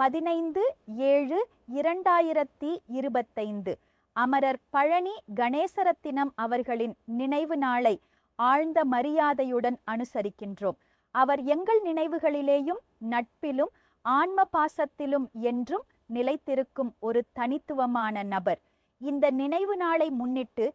பதினைந்து ஏழு இரண்டாயிரத்தி இருபத்தைந்து. அமரர் பழனி கணேசரத்தினம் அவர்களின் நினைவு நாளை ஆழ்ந்த மரியாதையுடன் அனுசரிக்கின்றோம். அவர் எங்கள் நினைவுகளிலேயும் நட்பிலும் ஆன்ம பாசத்திலும் என்றும் நிலைத்திருக்கும் ஒரு தனித்துவமான நபர். இந்த நினைவு நாளை முன்னிட்டு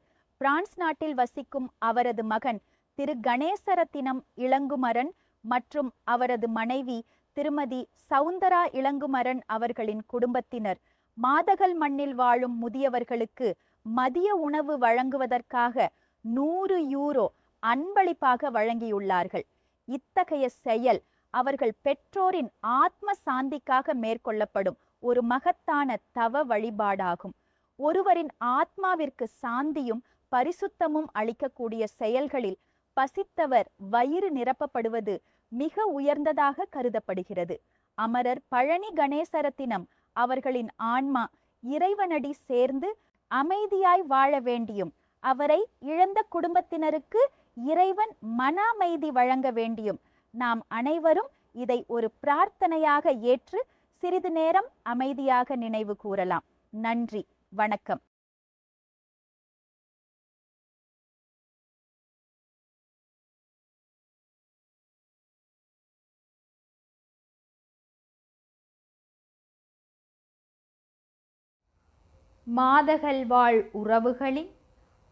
பிரான்ஸ் நாட்டில் வசிக்கும் அவரது மகன் திரு கணேசரத்தினம் இளங்குமரன் மற்றும் அவரது மனைவி திருமதி சவுந்தரா இளங்குமரன் அவர்களின் குடும்பத்தினர். மாதகல் மண்ணில் வாழும் முதியவர்களுக்கு மதிய உணவு வழங்குவதற்காக நூறு யூரோ அன்பளிப்பாக வழங்கியுள்ளார்கள். இத்தகைய செயல் அவர்கள் பெற்றோரின் ஆத்ம சாந்திக்காக மேற்கொள்ளப்படும் ஒரு மகத்தான தவ வழிபாடாகும். ஒருவரின் ஆத்மாவிற்கு சாந்தியும் பரிசுத்தமும் அளிக்கக்கூடிய செயல்களில் பசித்தவர் வயிறு நிரப்பப்படுவது மிக உயர்ந்ததாக கருதப்படுகிறது. அமரர் பழனி கணேசரத்தினம் அவர்களின் ஆன்மா இறைவனடி சேர்ந்து அமைதியாய் வாழ வேண்டியும் அவரை இழந்த குடும்பத்தினருக்கு இறைவன் மன அமைதி வழங்க வேண்டியும் நாம் அனைவரும் இதை ஒரு பிரார்த்தனையாக ஏற்று சிறிது நேரம் அமைதியாக நினைவு கூறலாம். நன்றி வணக்கம். மாதகள் வாழ் உறவுகளின்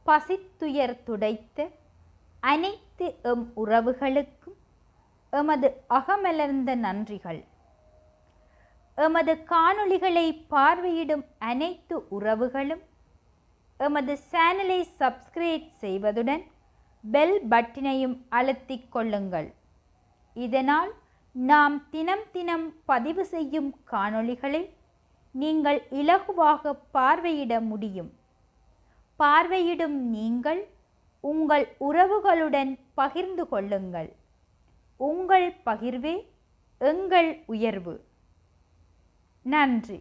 பசித்துயர் துடைத்த அனைத்து எம் உறவுகளுக்கும் எமது அகமலர்ந்த நன்றிகள். எமது காணொளிகளை பார்வையிடும் அனைத்து உறவுகளும் எமது சேனலை சப்ஸ்கிரைப் செய்வதுடன் பெல் பட்டினையும் அழுத்திக் கொள்ளுங்கள். இதனால் நாம் தினம் தினம் பதிவு செய்யும் காணொளிகளை நீங்கள் இலகுவாக பார்வையிட முடியும். பார்வையிடும் நீங்கள் உங்கள் உறவுகளுடன் பகிர்ந்து கொள்ளுங்கள். உங்கள் பகிர்வே எங்கள் உயர்வு. நன்றி.